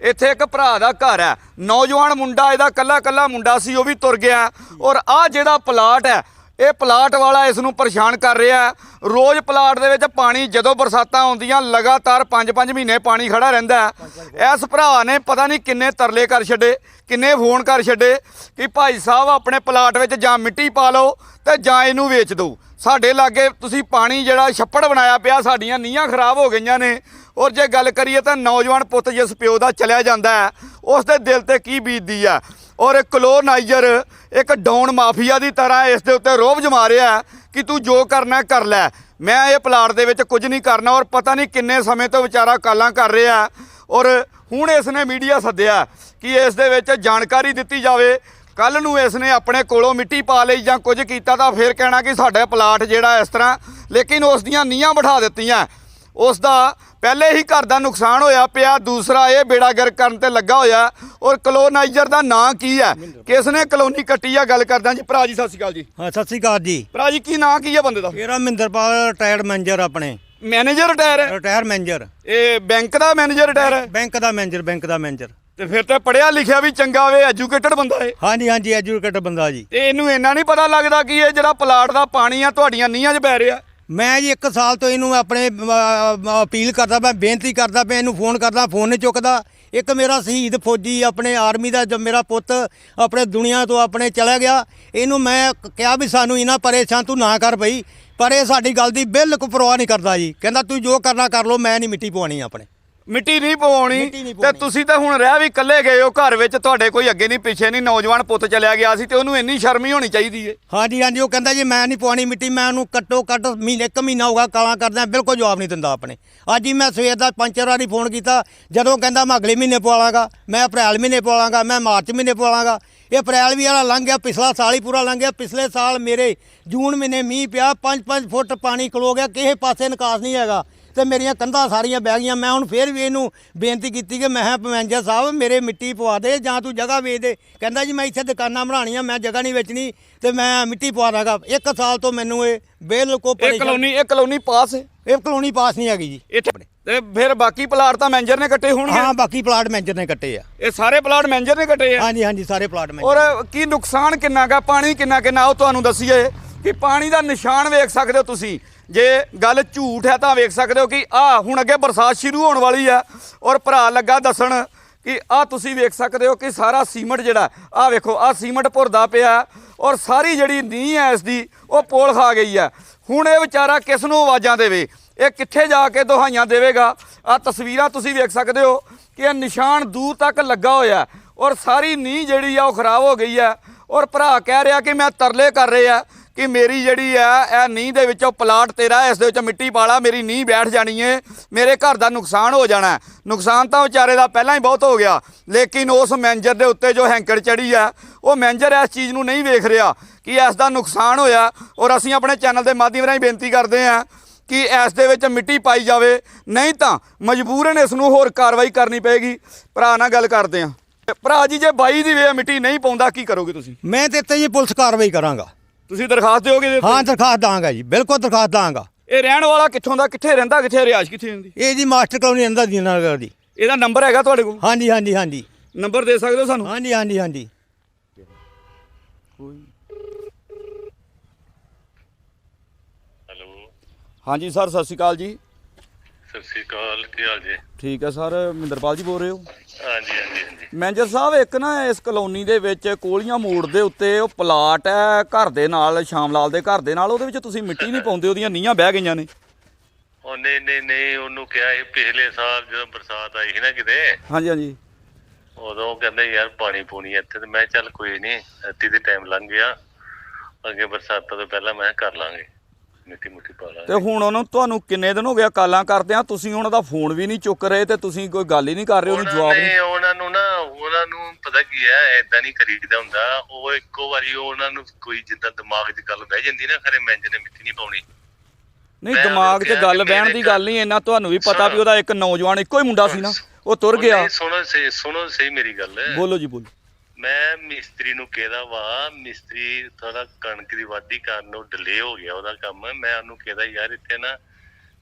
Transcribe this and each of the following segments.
ਇੱਥੇ ਇੱਕ ਭਰਾ ਦਾ ਘਰ ਹੈ। ਨੌਜਵਾਨ ਮੁੰਡਾ, ਇਹਦਾ ਕੱਲਾ ਕੱਲਾ ਮੁੰਡਾ ਸੀ, ਉਹ ਵੀ ਤੁਰ ਗਿਆ। ਔਰ ਆ ਜਿਹੜਾ ਪਲਾਟ ਹੈ, ਇਹ ਪਲਾਟ ਵਾਲਾ ਇਸ ਨੂੰ ਪਰੇਸ਼ਾਨ ਕਰ ਰਿਹਾ ਹੈ। ਰੋਜ਼ ਪਲਾਟ ਦੇ ਵਿੱਚ ਪਾਣੀ, ਜਦੋਂ ਬਰਸਾਤਾਂ ਆਉਂਦੀਆਂ, ਲਗਾਤਾਰ 5-5 ਮਹੀਨੇ ਪਾਣੀ ਖੜਾ ਰਹਿੰਦਾ ਇਸ ਭਰਾ ਨੇ ਪਤਾ ਨਹੀਂ ਕਿੰਨੇ ਤਰਲੇ ਕਰ ਛੱਡੇ, ਕਿੰਨੇ ਫੋਨ ਕਰ ਛੱਡੇ ਕਿ ਭਾਈ ਸਾਹਿਬ, ਆਪਣੇ ਪਲਾਟ ਵਿੱਚ ਜਾਂ ਮਿੱਟੀ ਪਾ ਲਓ ਤੇ ਜਾਂ ਇਹਨੂੰ ਵੇਚ ਦਿਓ। ਸਾਡੇ ਲਾਗੇ ਤੁਸੀਂ ਪਾਣੀ ਜਿਹੜਾ ਛੱਪੜ ਬਣਾਇਆ ਪਿਆ, ਸਾਡੀਆਂ ਨੀਹਾਂ ਖਰਾਬ ਹੋ ਗਈਆਂ ਨੇ। ਔਰ ਜੇ ਗੱਲ ਕਰੀਏ ਤਾਂ ਨੌਜਵਾਨ ਪੁੱਤ ਜਿਸ ਪਿਓ ਦਾ ਚਲਿਆ ਜਾਂਦਾ ਹੈ, ਉਸ ਦੇ ਦਿਲ ਤੇ ਕੀ ਬੀਤਦੀ ਆ ਔਰ ਕਲੋਨਾਈਜ਼ਰ, ਇੱਕ ਡਾਊਨ ਮਾਫੀਆ ਦੀ ਤਰ੍ਹਾਂ ਇਸ ਦੇ ਉੱਤੇ ਰੋਬ ਜਮਾ ਰਿਹਾ ਕਿ ਤੂੰ ਜੋ ਕਰਨਾ ਕਰ ਲੈ। ਮੈਂ ਇਹ ਪਲਾਟ ਦੇ ਵਿੱਚ ਕੁਝ ਨਹੀਂ ਕਰਨਾ ਔਰ ਪਤਾ ਨਹੀਂ ਕਿੰਨੇ ਸਮੇਂ ਤੋਂ ਵਿਚਾਰਾ ਕਾਲਾਂ ਕਰ ਰਿਹਾ ਔਰ ਹੁਣ ਇਸ ਨੇ ਮੀਡੀਆ ਸੱਦਿਆ ਕਿ ਇਸ ਦੇ ਵਿੱਚ ਜਾਣਕਾਰੀ ਦਿੱਤੀ ਜਾਵੇ ਕੱਲ ਨੂੰ ਇਸ ਨੇ ਆਪਣੇ ਕੋਲੋਂ ਮਿੱਟੀ ਪਾ ਲਈ ਜਾਂ ਕੁਝ ਕੀਤਾ ਤਾਂ ਫਿਰ ਕਹਿਣਾ ਕਿ ਸਾਡਾ ਪਲਾਟ ਜਿਹੜਾ ਇਸ ਤਰ੍ਹਾਂ ਲੇਕਿਨ ਉਸ ਦੀਆਂ ਨੀਹਾਂ ਬਿਠਾ ਦਿੱਤੀਆਂ। ਉਸ ਦਾ ਪਹਿਲੇ ਹੀ ਘਰ ਦਾ ਨੁਕਸਾਨ ਹੋਇਆ ਪਿਆ ਦੂਸਰਾ ਇਹ ਬੇੜਾ ਗਰਕ ਕਰਨ ਤੇ ਲੱਗਾ ਹੋਇਆ। ਔਰ ਕਲੋਨਾਈਜ਼ਰ ਦਾ ਨਾਂ ਕੀ ਹੈ? ਕਿਸ ਨੇ ਕਲੋਨੀ ਕੱਟੀ ਆ? ਗੱਲ ਕਰਦਾ ਜੀ ਭਰਾ ਜੀ ਸਤਿ ਸ਼੍ਰੀ ਅਕਾਲ ਜੀ। ਹਾਂ ਸਤਿ ਸ੍ਰੀ ਅਕਾਲ ਜੀ। ਭਰਾ ਜੀ ਕੀ ਨਾਂ ਕੀ ਹੈ ਬੰਦੇ ਦਾ? ਮੇਰਾ ਮਹਿੰਦਰਪਾਲ ਰਿਟਾਇਰਡ ਮੈਨੇਜਰ ਆਪਣੇ। ਮੈਨੇਜਰ ਰਿਟਾਇਰ ਹੈ? ਰਿਟਾਇਰ ਮੈਨੇਜਰ ਇਹ ਬੈਂਕ ਦਾ ਮੈਨੇਜਰ ਰਿਟਾਇਰ ਹੈ? ਬੈਂਕ ਦਾ ਮੈਨੇਜਰ ਬੈਂਕ ਦਾ ਮੈਨੇਜਰ ਤੇ ਫਿਰ ਤੇ ਪੜਿਆ ਲਿਖਿਆ ਵੀ ਚੰਗਾ ਹੋਵੇ ਐਜੂਕੇਟਡ ਬੰਦਾ ਹੈ ਹਾਂਜੀ ਹਾਂਜੀ ਐਜੂਕੇਟਡ ਬੰਦਾ ਜੀ। ਤੇ ਇਹਨੂੰ ਇੰਨਾ ਨਹੀਂ ਪਤਾ ਲੱਗਦਾ ਕਿ ਇਹ ਜਿਹੜਾ ਪਲਾਟ ਦਾ ਪਾਣੀ ਆ ਤੁਹਾਡੀਆਂ ਨੀਹਾਂ 'ਚ ਪੈ ਰਿਹਾ। ਮੈਂ ਜੀ 1 ਸਾਲ ਤੋਂ ਇਹਨੂੰ ਆਪਣੇ ਅਪੀਲ ਕਰਦਾ ਮੈਂ ਬੇਨਤੀ ਕਰਦਾ ਪਿਆ ਇਹਨੂੰ ਫੋਨ ਕਰਦਾ ਫੋਨ ਨਹੀਂ ਚੁੱਕਦਾ। ਇੱਕ ਮੇਰਾ ਸ਼ਹੀਦ ਫੌਜੀ ਆਪਣੇ ਆਰਮੀ ਦਾ ਜੋ ਮੇਰਾ ਪੁੱਤ ਆਪਣੇ ਦੁਨੀਆ ਤੋਂ ਆਪਣੇ ਚਲਾ ਗਿਆ ਇਹਨੂੰ ਮੈਂ ਕਿਹਾ ਵੀ ਸਾਨੂੰ ਇਹਨਾਂ ਪਰੇਸ਼ਾਨ ਤੂੰ ਨਾ ਕਰ ਬਈ ਪਰ ਇਹ ਸਾਡੀ ਗੱਲ ਦੀ ਬਿਲਕੁਲ ਪਰਵਾਹ ਨਹੀਂ ਕਰਦਾ ਜੀ। ਕਹਿੰਦਾ ਤੂੰ ਜੋ ਕਰਨਾ ਕਰ ਲੋ ਮੈਂ ਨਹੀਂ ਮਿੱਟੀ ਪਵਾਉਣੀ ਆਪਣੇ। ਮਿੱਟੀ ਨਹੀਂ ਪਵਾਉਣੀ ਮਿੱਟੀ ਨਹੀਂ ਤੇ ਪਵਾਉਣੀ। ਤੁਸੀਂ ਤਾਂ ਹੁਣ ਰਹਿ ਵੀ ਇਕੱਲੇ ਗਏ ਹੋ ਘਰ ਵਿੱਚ ਤੁਹਾਡੇ ਕੋਈ ਅੱਗੇ ਨਹੀਂ ਪਿੱਛੇ ਨਹੀਂ ਨੌਜਵਾਨ ਪੁੱਤ ਚਲਿਆ ਗਿਆ ਸੀ ਤੇ ਉਹਨੂੰ ਇੰਨੀ ਸ਼ਰਮ ਹੀ ਹੋਣੀ ਚਾਹੀਦੀ ਏ। ਹਾਂਜੀ ਹਾਂਜੀ ਉਹ ਕਹਿੰਦਾ ਜੀ ਮੈਂ ਨਹੀਂ ਪਵਾਉਣੀ ਮਿੱਟੀ ਮੈਂ ਉਹਨੂੰ ਕੱਟੋ ਕੱਟ ਮਹੀਨੇ ਇੱਕ ਮਹੀਨਾ ਹੋਗਾ ਕਾਲਾਂ ਕਰਦਾ ਬਿਲਕੁਲ ਜਵਾਬ ਨਹੀਂ ਦਿੰਦਾ ਆਪਣੇ। ਅੱਜ ਹੀ ਮੈਂ ਸਵੇਰ ਦਾ ਪੰਜ ਚਾਰ ਵਾਰੀ ਫੋਨ ਕੀਤਾ ਜਦੋਂ ਕਹਿੰਦਾ ਮੈਂ ਅਗਲੇ ਮਹੀਨੇ ਪਵਾਲਾਂਗਾ ਮੈਂ ਅਪ੍ਰੈਲ ਮਹੀਨੇ ਪਵਾਲਾਂਗਾ ਮੈਂ ਮਾਰਚ ਮਹੀਨੇ ਪਵਾਲਾਂਗਾ। ਇਹ ਅਪ੍ਰੈਲ ਵੀ ਵਾਲਾ ਲੰਘ ਗਿਆ ਪਿਛਲਾ ਸਾਲ ਹੀ ਪੂਰਾ ਲੰਘ ਗਿਆ ਪਿਛਲੇ ਸਾਲ ਮੇਰੇ ਜੂਨ ਮਹੀਨੇ ਮੀਂਹ ਪਿਆ 5-5 ਫੁੱਟ ਪਾਣੀ ਖਲੋ ਗਿਆ ਕਿਸੇ ਪਾਸੇ ਨਿਕਾਸ ਨਹੀਂ ਹੈਗਾ। ਤੇ ਮੇਰੀਆਂ ਕੰਧਾਂ ਸਾਰੀਆਂ ਬਹਿ ਗਈਆਂ। ਮੈਂ ਹੁਣ ਫੇਰ ਵੀ ਇਹਨੂੰ ਬੇਨਤੀ ਕੀਤੀ ਕਿ ਮੈਂ ਕਿਹਾ ਮੈਨੇਜਰ ਸਾਹਿਬ ਮੇਰੇ ਮਿੱਟੀ ਪਵਾ ਦੇ ਜਾਂ ਤੂੰ ਜਗ੍ਹਾ ਵੇਚ ਦੇ। ਕਹਿੰਦਾ ਜੀ ਮੈਂ ਇੱਥੇ ਦੁਕਾਨਾਂ ਬਣਾਉਣੀਆਂ ਮੈਂ ਜਗ੍ਹਾ ਨਹੀਂ ਵੇਚਣੀ ਤੇ ਮੈਂ ਮਿੱਟੀ ਪਵਾ ਦਾਂਗਾ। ਇੱਕ ਸਾਲ ਤੋਂ ਮੈਨੂੰ ਇਹ ਬਿਲਕੁਲ ਇਹ ਪਰੇਸ਼ਾਨ ਕਲੋਨੀ ਇਹ ਕਲੋਨੀ ਪਾਸ ਹੈ। ਇਹ ਕਲੋਨੀ ਪਾਸ ਨਹੀਂ ਹੈਗੀ ਜੀ। ਇੱਥੇ ਤੇ ਫਿਰ ਬਾਕੀ ਪਲਾਟ ਤਾਂ ਮੈਨੇਜਰ ਨੇ ਕੱਟੇ ਹੋਣਗੇ। ਹਾਂ ਬਾਕੀ ਪਲਾਟ ਮੈਨੇਜਰ ਨੇ ਕੱਟੇ ਆ। ਇਹ ਸਾਰੇ ਪਲਾਟ ਮੈਨੇਜਰ ਨੇ ਕੱਟੇ ਆ? ਹਾਂਜੀ ਹਾਂਜੀ ਸਾਰੇ ਪਲਾਟ ਮੈਨੇਜਰ ਔਰ ਕੀ ਨੁਕਸਾਨ ਕਿੰਨਾ ਗਾ? ਪਾਣੀ ਕਿੰਨਾ ਕਿੰਨਾ? ਉਹ ਤੁਹਾਨੂੰ ਦੱਸੀਏ। ਕਿ ਪਾਣੀ ਦਾ ਨਿਸ਼ਾਨ ਵੇਖ ਸਕਦੇ ਹੋ ਤੁਸੀਂ। ਜੇ ਗੱਲ ਝੂਠ ਹੈ ਤਾਂ ਵੇਖ ਸਕਦੇ ਹੋ ਕਿ ਆ, ਹੁਣ ਅੱਗੇ ਬਰਸਾਤ ਸ਼ੁਰੂ ਹੋਣ ਵਾਲੀ ਹੈ ਔਰ ਭਰਾ ਲੱਗਾ ਦੱਸਣ ਕਿ ਆ ਤੁਸੀਂ ਵੇਖ ਸਕਦੇ ਹੋ ਕਿ ਸਾਰਾ ਸੀਮਟ ਜਿਹੜਾ, ਆ ਵੇਖੋ, ਆ ਸੀਮਟ ਭੁਰਦਾ ਪਿਆ ਔਰ ਸਾਰੀ ਜਿਹੜੀ ਨੀਂਹ ਹੈ ਇਸ ਦੀ, ਉਹ ਪੋਲ ਖਾ ਗਈ ਹੈ। ਹੁਣ ਇਹ ਵਿਚਾਰਾ ਕਿਸ ਨੂੰ ਆਵਾਜ਼ਾਂ ਦੇਵੇ? ਇਹ ਕਿੱਥੇ ਜਾ ਕੇ ਦੁਹਾਈਆਂ ਦੇਵੇਗਾ? ਆ ਤਸਵੀਰਾਂ ਤੁਸੀਂ ਵੇਖ ਸਕਦੇ ਹੋ ਕਿ ਇਹ ਨਿਸ਼ਾਨ ਦੂਰ ਤੱਕ ਲੱਗਾ ਹੋਇਆ ਔਰ ਸਾਰੀ ਨੀਂਹ ਜਿਹੜੀ ਆ, ਉਹ ਖਰਾਬ ਹੋ ਗਈ ਹੈ ਔਰ ਭਰਾ ਕਹਿ ਰਿਹਾ ਕਿ ਮੈਂ ਤਰਲੇ ਕਰ ਰਿਹਾ। ਕਿ ਮੇਰੀ ਜਿਹੜੀ ਆ, ਇਹ ਨੀਂਹ ਦੇ ਵਿੱਚੋਂ ਪਲਾਟ ਤੇਰਾ, ਇਸ ਦੇ ਵਿੱਚ ਮਿੱਟੀ ਪਾਲਾ, ਮੇਰੀ ਨੀਂਹ ਬੈਠ ਜਾਣੀ ਏ। ਮੇਰੇ ਘਰ ਦਾ ਨੁਕਸਾਨ ਹੋ ਜਾਣਾ ਨੁਕਸਾਨ ਤਾਂ ਵਿਚਾਰੇ ਦਾ ਪਹਿਲਾਂ ਹੀ ਬਹੁਤ ਹੋ ਗਿਆ। ਲੇਕਿਨ ਉਸ ਮੈਨੇਜਰ ਦੇ ਉੱਤੇ ਜੋ ਹੈਂਕੜ ਚੜੀ ਆ, ਉਹ ਮੈਨੇਜਰ ਇਸ ਚੀਜ਼ ਨੂੰ ਨਹੀਂ ਵੇਖ ਰਿਹਾ ਕਿ ਇਸ ਦਾ ਨੁਕਸਾਨ ਹੋਇਆ। ਔਰ ਅਸੀਂ ਆਪਣੇ ਚੈਨਲ ਦੇ ਮਾਧਿਅਮ ਰਾਹੀਂ ਬੇਨਤੀ ਕਰਦੇ ਹਾਂ ਕਿ ਇਸ ਦੇ ਵਿੱਚ ਮਿੱਟੀ ਪਾਈ ਜਾਵੇ। ਨਹੀਂ ਤਾਂ ਮਜਬੂਰਨ ਇਸ ਨੂੰ ਹੋਰ ਕਾਰਵਾਈ ਕਰਨੀ ਪਏਗੀ। ਭਰਾ ਨਾਲ ਗੱਲ ਕਰਦੇ ਹਾਂ। ਭਰਾ ਜੀ, ਜੇ ਬਾਈ ਦੀ ਵੇ ਮਿੱਟੀ ਨਹੀਂ ਪਾਉਂਦਾ, ਕੀ ਕਰੋਗੇ ਤੁਸੀਂ? ਮੈਂ ਤੇ ਇੱਥੇ ਜੀ ਪੁਲਿਸ ਕਾਰਵਾਈ ਕਰਾਂਗਾ। ਤੁਸੀਂ ਦਰਖਾਸਤ ਦਿਓਗੇ ਇਹਦੇ ਉੱਤੇ? ਹਾਂ ਦਰਖਾਸਤ ਦਾਂਗਾ ਜੀ ਬਿਲਕੁਲ ਦਰਖਾਸਤ ਦਾਂਗਾ। ਇਹ ਰਹਿਣ ਵਾਲਾ ਕਿੱਥੋਂ ਦਾ ਕਿੱਥੇ ਰਹਿੰਦਾ ਕਿੱਥੇ ਰਿਹਾਇਸ਼ ਕਿੱਥੇ ਹੁੰਦੀ? ਇਹ ਜੀ ਮਾਸਟਰ ਕਲੋਨੀ ਅੰਦਰ ਦੀਨਾਨਗਰ ਦੀ। ਇਹਦਾ ਨੰਬਰ ਹੈਗਾ ਤੁਹਾਡੇ ਕੋਲ? ਹਾਂਜੀ ਹਾਂਜੀ ਹਾਂਜੀ। ਨੰਬਰ ਦੇ ਸਕਦੇ ਹੋ ਸਾਨੂੰ? ਹਾਂਜੀ ਹਾਂਜੀ ਹਾਂਜੀ। ਹੈਲੋ ਹਾਂਜੀ ਸਰ ਸਤਿ ਸ਼੍ਰੀ ਅਕਾਲ ਜੀ। ਸਤਿ ਸ੍ਰੀ ਅਕਾਲ ਕੀ ਹਾਲ ਜੀ? ਠੀਕ ਹੈ ਸਰ ਮਹਿੰਦਰਪਾਲ ਜੀ ਬੋਲ ਰਹੇ ਹੋ? ਹਾਂਜੀ ਹਾਂਜੀ ਹਾਂਜੀ। ਮੈਨੇਜਰ ਸਾਹਿਬ ਇੱਕ ਨਾ ਇਸ ਕਲੋਨੀ ਦੇ ਵਿੱਚ ਕੋਲੀਆਂ ਮੋੜ ਦੇ ਉੱਤੇ ਉਹ ਪਲਾਟ ਹੈ ਘਰ ਦੇ ਨਾਲ ਸ਼ਾਮ ਲਾਲ ਦੇ ਘਰ ਦੇ ਨਾਲ ਉਹਦੇ ਵਿੱਚ ਤੁਸੀਂ ਮਿੱਟੀ ਨਹੀਂ ਪਾਉਂਦੇ ਉਹਦੀਆਂ ਨੀਹਾਂ ਬਹਿ ਗਈਆਂ ਨੇ। ਉਹ ਨਹੀਂ ਨਹੀਂ ਨਹੀਂ ਉਹਨੂੰ ਕਿਹਾ ਸੀ ਪਿਛਲੇ ਸਾਲ ਜਦੋਂ ਬਰਸਾਤ ਆਈ ਸੀ ਨਾ ਕਿਤੇ। ਹਾਂਜੀ ਹਾਂਜੀ। ਉਦੋਂ ਕਹਿੰਦੇ ਯਾਰ ਪਾਣੀ ਪੂਣੀ ਇੱਥੇ ਤੇ ਮੈਂ ਚੱਲ ਕੋਈ ਨਹੀਂ ਅੱਤੀ ਦੇ ਟਾਈਮ ਲੰਘ ਗਿਆ। ਅੱਗੇ ਬਰਸਾਤਾਂ ਤੋਂ ਪਹਿਲਾਂ ਮੈਂ ਕਰ ਲਾਂਗੇ। ਮਿੱਟੀ ਮੁੱਟੀ ਪਾ ਤੇ ਲਾਂਗੇ ਹੁਣ ਉਹਨੂੰ ਤੁਹਾਨੂੰ ਕਿੰਨੇ ਦਿਨ ਹੋ ਗਿਆ ਕਾਲਾਂ ਕਰਦੇ ਆ? ਤੁਸੀਂ ਉਹਨਾਂ ਦਾ ਫੋਨ ਵੀ ਨਹੀਂ ਚੁੱਕ ਰਹੇ ਤੇ ਤੁਸੀਂ ਕੋਈ ਗੱਲ ਹੀ ਨਹੀਂ ਕਰ ਰਹੇ ਉਹਨੂੰ ਜਵਾਬ ਨਹੀਂ ਉਹਨਾਂ ਨੂੰ ਨਾ ਉਹਨਾਂ ਨੂੰ ਪਤਾ ਕੀ ਹੈ ਐਦਾਂ ਨਹੀਂ ਕਰੀਦਾ ਹੁੰਦਾ। ਉਹ ਇੱਕੋ ਵਾਰੀ ਉਹਨਾਂ ਨੂੰ ਕੋਈ ਜਿੱਦਾਂ ਦਿਮਾਗ 'ਚ ਗੱਲ ਬਹਿ ਜਾਂਦੀ ਨਾ ਖਰੇ ਮੈਂਜ ਨੇ ਮਿੱਟੀ ਨਹੀਂ ਪਾਉਣੀ। ਨਹੀਂ ਮੈਂ ਦਿਮਾਗ 'ਚ ਗੱਲ ਬਹਿਣ ਦੀ ਗੱਲ ਨਹੀਂ ਇੰਨਾ ਤੁਹਾਨੂੰ ਵੀ ਪਤਾ ਵੀ ਉਹਦਾ ਇੱਕ ਨੌਜਵਾਨ ਇੱਕੋ ਹੀ ਮੁੰਡਾ ਸੀ ਨਾ ਉਹ ਤੁਰ ਗਿਆ ਨਹੀਂ, ਸੁਣੋ ਸਹੀ ਸੁਣੋ ਸਹੀ ਮੇਰੀ ਗੱਲ। ਬੋਲੋ ਜੀ ਬੋਲੋ। ਮੈਂ ਮਿਸਤਰੀ ਨੂੰ ਕਿਹਾ ਵਾ ਮਿਸਤਰੀ ਥੋੜਾ ਕਣਕ ਦੀ ਵਾਢੀ ਕਰਨ ਨੂੰ ਡਿਲੇ ਹੋ ਗਿਆ ਉਹਦਾ ਕੰਮ। ਮੈਂ ਉਹਨੂੰ ਕਿਹਾ ਯਾਰ ਇੱਥੇ ਨਾ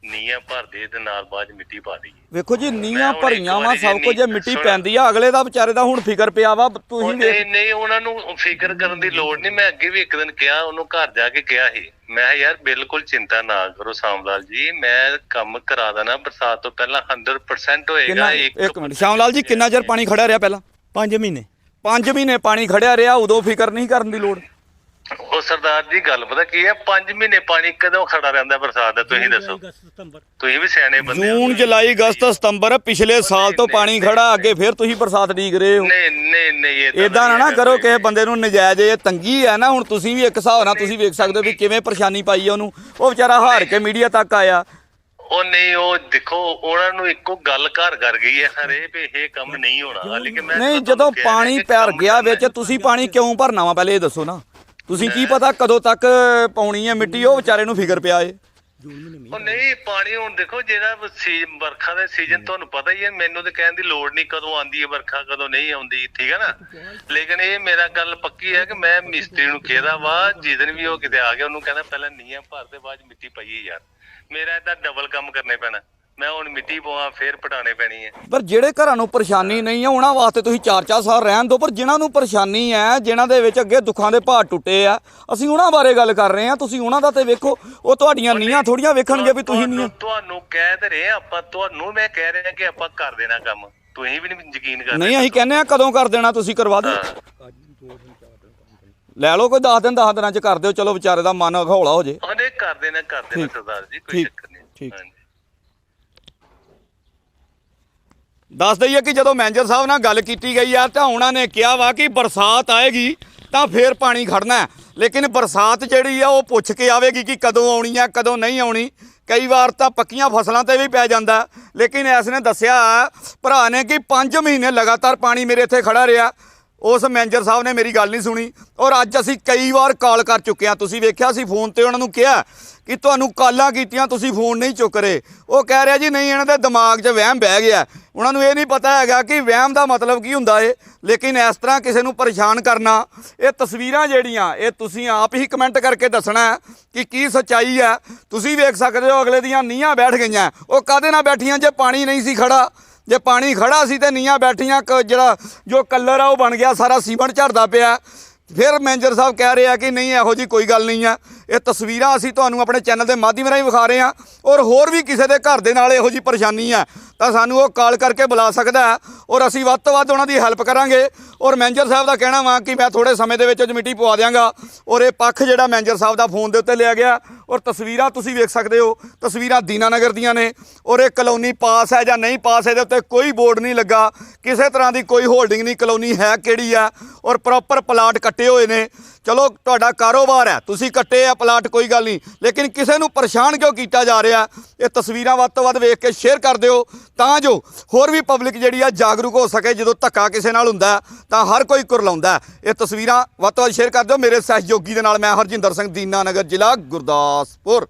ਨੀਆਂ ਭਰ ਦੇ ਤੇ ਨਾਲ ਬਾਅਦ ਮਿੱਟੀ ਪਾ ਦਈਏ। ਵੇਖੋ ਜੀ ਨੀਆਂ ਭਰੀਆਂ ਵਾ ਸਭ ਕੁਝ ਜੇ ਮਿੱਟੀ ਪੈਂਦੀ ਆ ਅਗਲੇ ਦਾ ਵਿਚਾਰੇ ਦਾ ਹੁਣ ਫਿਕਰ ਪਿਆ ਵਾ ਤੁਸੀਂ ਨਹੀਂ ਨਹੀਂ ਉਹਨਾਂ ਨੂੰ ਫਿਕਰ ਕਰਨ ਦੀ ਲੋੜ ਨਹੀਂ। ਮੈਂ ਅੱਗੇ ਵੀ ਇੱਕ ਦਿਨ ਕਿਹਾ ਉਹਨੂੰ ਘਰ ਜਾ ਕੇ ਕਿਹਾ ਸੀ। ਮੈਂ ਕਿਹਾ ਯਾਰ ਬਿਲਕੁਲ ਚਿੰਤਾ ਨਾ ਕਰੋ ਸਾਮਲਾਲ ਜੀ ਮੈਂ ਕੰਮ ਕਰਾ ਦੇਣਾ। ਬਰਸਾਤ ਤੋਂ ਪਹਿਲਾਂ 100% ਹੋਏਗਾ ਇੱਕ ਮਿੰਟ ਸ਼ਾਮ ਲਾਲ ਜੀ ਕਿੰਨਾ ਚਿਰ ਪਾਣੀ ਖੜਿਆ ਰਿਹਾ ਪਹਿਲਾਂ? 5 ਮਹੀਨੇ। 5 ਮਹੀਨੇ ਪਾਣੀ ਖੜਿਆ ਰਿਹਾ ਉਦੋਂ ਫਿਕਰ ਨਹੀਂ ਕਰਨ ਦੀ ਲੋੜ। ਉਹ ਸਰਦਾਰ ਜੀ ਗੱਲ ਪਤਾ ਕੀ ਹੈ? 5 ਮਹੀਨੇ ਪਾਣੀ ਕਦੋਂ ਖੜਾ ਰਹਿੰਦਾ ਬਰਸਾਤ ਦਾ ਤੁਸੀਂ ਦੱਸੋ। ਤੁਸੀਂ ਵੀ ਸਿਆਣੇ ਬੰਦੇ। ਜੂਨ ਜੁਲਾਈ ਅਗਸਤ ਸਤੰਬਰ ਪਿਛਲੇ ਸਾਲ ਤੋਂ ਪਾਣੀ ਖੜਾ ਅੱਗੇ ਫਿਰ ਤੁਸੀਂ ਬਰਸਾਤ ਡੀਕ ਰਹੇ ਹੋ। ਨਹੀਂ ਨਹੀਂ ਨਹੀਂ ਇਹ ਇਦਾਂ ਨਾ ਨਾ ਕਰੋ ਕਿਸੇ ਬੰਦੇ ਨੂੰ ਨਜਾਇਜ਼ ਇਹ ਤੰਗੀ ਹੈ ਨਾ ਹੁਣ ਤੁਸੀਂ ਵੀ ਇੱਕ ਹਿਸਾਬ ਨਾਲ ਤੁਸੀਂ ਵੇਖ ਸਕਦੇ ਹੋ ਵੀ ਕਿਵੇਂ ਪਰੇਸ਼ਾਨੀ ਪਾਈ ਹੈ ਉਹਨੂੰ। ਉਹ ਵਿਚਾਰਾ ਹਾਰ ਕੇ ਮੀਡੀਆ ਤੱਕ ਆਇਆ। ਉਹ ਨਹੀਂ ਉਹ ਦੇਖੋ ਉਹਨਾਂ ਨੂੰ ਇੱਕੋ ਗੱਲ ਘਰ ਕਰ ਗਈ ਹੈ ਹਰੇ ਵੀ ਇਹ ਕੰਮ ਨਹੀਂ ਹੋਣਾ। ਕਿ ਮੈਂ ਨਹੀਂ ਜਦੋਂ ਪਾਣੀ ਭਰ ਕੰਮ ਗਿਆ ਵਿੱਚ। ਤੁਸੀਂ ਪਾਣੀ ਕਿਉਂ ਭਰਨਾ ਵਾ? ਪਹਿਲੇ ਇਹ ਦੱਸੋ ਨਾ। ਤੁਸੀਂ ਕੀ ਪਤਾ ਕਦੋਂ ਤੱਕ ਪਾਉਣੀ ਹੈ ਮਿੱਟੀ ਉਹ ਵਿਚਾਰੇ ਨੂੰ ਫਿਕਰ ਪਿਆ ਏ। ਉਹ ਨਹੀਂ ਪਾਣੀ ਹੁਣ ਦੇਖੋ ਜਿਹੜਾ ਸੀ ਵਰਖਾ ਦਾ ਸੀਜ਼ਨ ਤੁਹਾਨੂੰ ਪਤਾ ਹੀ ਹੈ ਮੈਨੂੰ ਤੇ ਕਹਿਣ ਦੀ ਲੋੜ ਨਹੀਂ ਕਦੋਂ ਆਂਦੀ ਹੈ ਵਰਖਾ ਕਦੋਂ ਨਹੀਂ ਆਉਂਦੀ ਠੀਕ ਹੈ ਨਾ? ਲੇਕਿਨ ਇਹ ਮੇਰਾ ਗੱਲ ਪੱਕੀ ਹੈ ਕਿ ਮੈਂ ਮਿਸਤਰੀ ਨੂੰ ਕਿਹਾ ਵਾ ਜਿੱਦਨ ਵੀ ਉਹ ਕਿਤੇ ਆ ਗਿਆ ਉਹਨੂੰ ਕਹਿੰਦਾ ਪਹਿਲਾਂ ਨੀਆਂ ਭਰ ਦੇ ਬਾਅਦ 'ਚ ਮਿੱਟੀ ਪਾਈਏ ਯਾਰ। ਮੇਰਾ ਇਹਦਾ ਡਬਲ ਕੰਮ ਕਰਨੇ ਪੈਣਾ। ਮੈਂ ਹੁਣ ਮਿੱਟੀ ਪਵਾ ਫੇਰ ਪਟਾਣੇ ਪੈਣੀ ਹੈ ਪਰ ਜਿਹੜੇ ਘਰਾਂ ਨੂੰ ਪਰੇਸ਼ਾਨੀ ਨਹੀਂ ਹੈ ਉਹਨਾਂ ਵਾਸਤੇ ਤੁਸੀਂ ਚਾਰ ਚਾਰ ਸਾਲ ਰਹਿਣ ਦਿਓ ਪਰ ਜਿਨ੍ਹਾਂ ਨੂੰ ਪਰੇਸ਼ਾਨੀ ਹੈ ਜਿਨ੍ਹਾਂ ਦੇ ਵਿੱਚ ਅੱਗੇ ਦੁੱਖਾਂ ਦੇ ਭਾਰ ਟੁੱਟੇ ਆ ਅਸੀਂ ਉਹਨਾਂ ਬਾਰੇ ਗੱਲ ਕਰ ਰਹੇ ਹਾਂ ਤੁਸੀਂ ਉਹਨਾਂ ਦਾ ਤੇ ਵੇਖੋ ਉਹ ਤੁਹਾਡੀਆਂ ਨੀਆਂ ਥੋੜੀਆਂ ਵੇਖਣਗੇ ਵੀ ਤੁਸੀਂ ਨੀਆਂ ਤੁਹਾਨੂੰ- ਕਹਿ ਤੇ ਰਹੇ ਆਪਾਂ ਤੁਹਾਨੂੰ ਮੈਂ ਕਹਿ ਰਿਹਾ ਕਿ ਆਪਾਂ ਕਰ ਦੇਣਾ ਕੰਮ। ਤੁਸੀਂ ਵੀ ਨਹੀਂ ਯਕੀਨ ਕਰਦੇ ਨਹੀਂ ਅਸੀਂ ਕਹਿੰਦੇ ਆ ਕਦੋਂ ਕਰ ਦੇਣਾ ਤੁਸੀਂ ਕਰਵਾ ਦਿਓ। ਲੈ ਲਓ ਕੋਈ 10 ਦਿਨ 10 ਦਿਨਾਂ ਚ ਕਰ ਦਿਓ ਚਲੋ ਵਿਚਾਰੇ ਦਾ ਮਨ ਹੌਲਾ ਹੋ ਜੇ। ਉਹਨੇ ਕਰ ਦੇਣਾ ਕਰ ਦੇਣਾ ਸਰਦਾਰ ਜੀ ਕੋਈ ਚੱਕਰ ਨਹੀਂ। ਠੀਕ। ਹਾਂਜੀ। ਦੱਸ ਦਈਏ ਕਿ ਜਦੋਂ ਮੈਨੇਜਰ ਸਾਹਿਬ ਨਾਲ ਗੱਲ ਕੀਤੀ ਗਈ ਆ ਤਾਂ ਉਹਨਾਂ ਨੇ ਕਿਹਾ ਵਾ ਕਿ ਬਰਸਾਤ ਆਏਗੀ ਤਾਂ ਫੇਰ ਪਾਣੀ ਖੜਨਾ ਲੇਕਿਨ ਬਰਸਾਤ ਜਿਹੜੀ ਆ ਉਹ ਪੁੱਛ ਕੇ ਆਵੇਗੀ ਕਿ ਕਦੋਂ ਆਉਣੀ ਆ, ਕਦੋਂ ਨਹੀਂ ਆਉਣੀ। ਕਈ ਵਾਰ ਤਾਂ ਪੱਕੀਆਂ ਫਸਲਾਂ ਤੇ ਵੀ ਪੈ ਜਾਂਦਾ। ਲੇਕਿਨ ਐਸ ਨੇ ਦੱਸਿਆ ਭਰਾ ਨੇ ਕਿ 5 ਮਹੀਨੇ ਲਗਾਤਾਰ ਪਾਣੀ ਮੇਰੇ ਇੱਥੇ ਖੜਾ ਰਿਹਾ। ਉਸ ਮੈਨੇਜਰ ਸਾਹਿਬ ਨੇ ਮੇਰੀ ਗੱਲ ਨਹੀਂ ਸੁਣੀ। ਔਰ ਅੱਜ ਅਸੀਂ ਕਈ ਵਾਰ ਕਾਲ ਕਰ ਚੁੱਕੇ ਹਾਂ। ਤੁਸੀਂ ਵੇਖਿਆ ਸੀ ਫੋਨ ਤੇ ਉਹਨਾਂ ਨੂੰ ਕਿਹਾ ਕਿ ਤੁਹਾਨੂੰ ਕਾਲਾਂ ਕੀਤੀਆਂ, ਤੁਸੀਂ ਫੋਨ ਨਹੀਂ ਚੁੱਕ ਰਹੇ। ਉਹ ਕਹਿ ਰਿਹਾ ਜੀ, ਨਹੀਂ, ਇਹਨਾਂ ਦੇ ਦਿਮਾਗ 'ਚ ਵਹਿਮ ਬਹਿ ਗਿਆ। ਉਹਨਾਂ ਨੂੰ ਇਹ ਨਹੀਂ ਪਤਾ ਹੈਗਾ ਕਿ ਵਹਿਮ ਦਾ ਮਤਲਬ ਕੀ ਹੁੰਦਾ ਏ। ਲੇਕਿਨ ਇਸ ਤਰ੍ਹਾਂ ਕਿਸੇ ਨੂੰ ਪਰੇਸ਼ਾਨ ਕਰਨਾ, ਇਹ ਤਸਵੀਰਾਂ ਜਿਹੜੀਆਂ, ਇਹ ਤੁਸੀਂ ਆਪ ਹੀ ਕਮੈਂਟ ਕਰਕੇ ਦੱਸਣਾ ਕਿ ਕੀ ਸੱਚਾਈ ਹੈ। ਤੁਸੀਂ ਵੇਖ ਸਕਦੇ ਹੋ, ਅਗਲੇ ਦੀਆਂ ਨੀਹਾਂ ਬੈਠ ਗਈਆਂ। ਉਹ ਕਾਦੇ ਨਾਲ ਬੈਠੀਆਂ ਜੇ ਪਾਣੀ ਨਹੀਂ ਸੀ ਖੜਾ? ਜੇ ਪਾਣੀ ਖੜਾ ਸੀ ਤੇ ਨੀਆਂ ਬੈਠੀਆਂ, ਕ- ਜਿਹੜਾ ਜੋ ਕਲਰ ਆ ਉਹ ਬਣ ਗਿਆ, ਸਾਰਾ ਸੀਮੈਂਟ ਝੜਦਾ ਪਿਆ। ਫਿਰ ਮੈਨੇਜਰ ਸਾਹਿਬ ਕਹਿ ਰਹੇ ਆ ਕਿ ਨਹੀਂ, ਇਹੋ ਜੀ ਕੋਈ ਗੱਲ ਨਹੀਂ ਆ। ਇਹ ਤਸਵੀਰਾਂ ਅਸੀਂ ਤੁਹਾਨੂੰ ਆਪਣੇ ਚੈਨਲ ਦੇ ਮਾਧਿਅਮ ਰਾਹੀਂ ਵਿਖਾ ਰਹੇ ਹਾਂ ਔਰ ਹੋਰ ਵੀ ਕਿਸੇ ਦੇ ਘਰ ਦੇ ਨਾਲ ਇਹੋ ਜੀ ਪਰੇਸ਼ਾਨੀ ਆ। ਤਾਂ ਸਾਨੂੰ ਉਹ ਕਾਲ ਕਰਕੇ ਬੁਲਾ ਸਕਦਾ ਹੈ ਔਰ ਅਸੀਂ ਵੱਧ ਤੋਂ ਵੱਧ ਉਹਨਾਂ ਦੀ ਹੈਲਪ ਕਰਾਂਗੇ। ਔਰ ਮੈਨੇਜਰ ਸਾਹਿਬ ਦਾ ਕਹਿਣਾ ਵਾ ਕਿ ਮੈਂ ਥੋੜੇ ਸਮੇਂ ਦੇ ਵਿੱਚ ਕਮੇਟੀ ਪਵਾ ਦਿਆਂਗਾ। ਔਰ ਇਹ ਪੱਖ ਜਿਹੜਾ ਮੈਨੇਜਰ ਸਾਹਿਬ ਦਾ ਫੋਨ ਦੇ ਉੱਤੇ ਲਿਆ ਗਿਆ। ਔਰ ਤਸਵੀਰਾਂ ਤੁਸੀਂ ਵੇਖ ਸਕਦੇ ਹੋ, ਤਸਵੀਰਾਂ ਦੀਨਾਨਗਰ ਦੀਆਂ ਨੇ। ਔਰ ਇਹ ਕਲੋਨੀ ਪਾਸ ਹੈ ਜਾਂ ਨਹੀਂ ਪਾਸ, ਇਹਦੇ ਉੱਤੇ ਕੋਈ ਬੋਰਡ ਨਹੀਂ ਲੱਗਾ। ਕਿਸੇ ਤਰ੍ਹਾਂ ਦੀ ਕੋਈ ਹੋਲਡਿੰਗ ਨਹੀਂ, ਕਲੋਨੀ ਹੈ ਕਿਹੜੀ ਆ ਔਰ ਪ੍ਰੋਪਰ ਪਲਾਟ ਕੱਟੇ ਹੋਏ ਨੇ। ਚਲੋ ਤੁਹਾਡਾ ਕਾਰੋਬਾਰ ਹੈ, ਤੁਸੀਂ ਕੱਟੇ ਆ ਪਲਾਟ, ਕੋਈ ਗੱਲ ਨਹੀਂ। ਲੇਕਿਨ ਕਿਸੇ ਨੂੰ ਪਰੇਸ਼ਾਨ ਕਿਉਂ ਕੀਤਾ ਜਾ ਰਿਹਾ? ਇਹ ਤਸਵੀਰਾਂ ਵੱਧ ਤੋਂ ਵੱਧ ਵੇਖ ਕੇ ਸ਼ੇਅਰ ਕਰ ਦਿਓ। ਤਾਂ ਜੋ ਹੋਰ ਵੀ ਪਬਲਿਕ ਜਿਹੜੀ ਆ ਜਾਗਰੂਕ ਹੋ ਸਕੇ, ਜਦੋਂ ਧੱਕਾ ਕਿਸੇ ਨਾਲ ਹੁੰਦਾ ਤਾਂ ਹਰ ਕੋਈ ਕੁਰਲਾਉਂਦਾ ਇਹ ਤਸਵੀਰਾਂ ਵੱਧ ਤੋਂ ਵੱਧ ਸ਼ੇਅਰ ਕਰ ਦਿਓ। ਮੇਰੇ ਸਹਿਯੋਗੀ ਦੇ ਨਾਲ ਮੈਂ ਹਰਜਿੰਦਰ ਸਿੰਘ ਦੀਨਾਨਗਰ ਜ਼ਿਲ੍ਹਾ ਗੁਰਦਾਸਪੁਰ।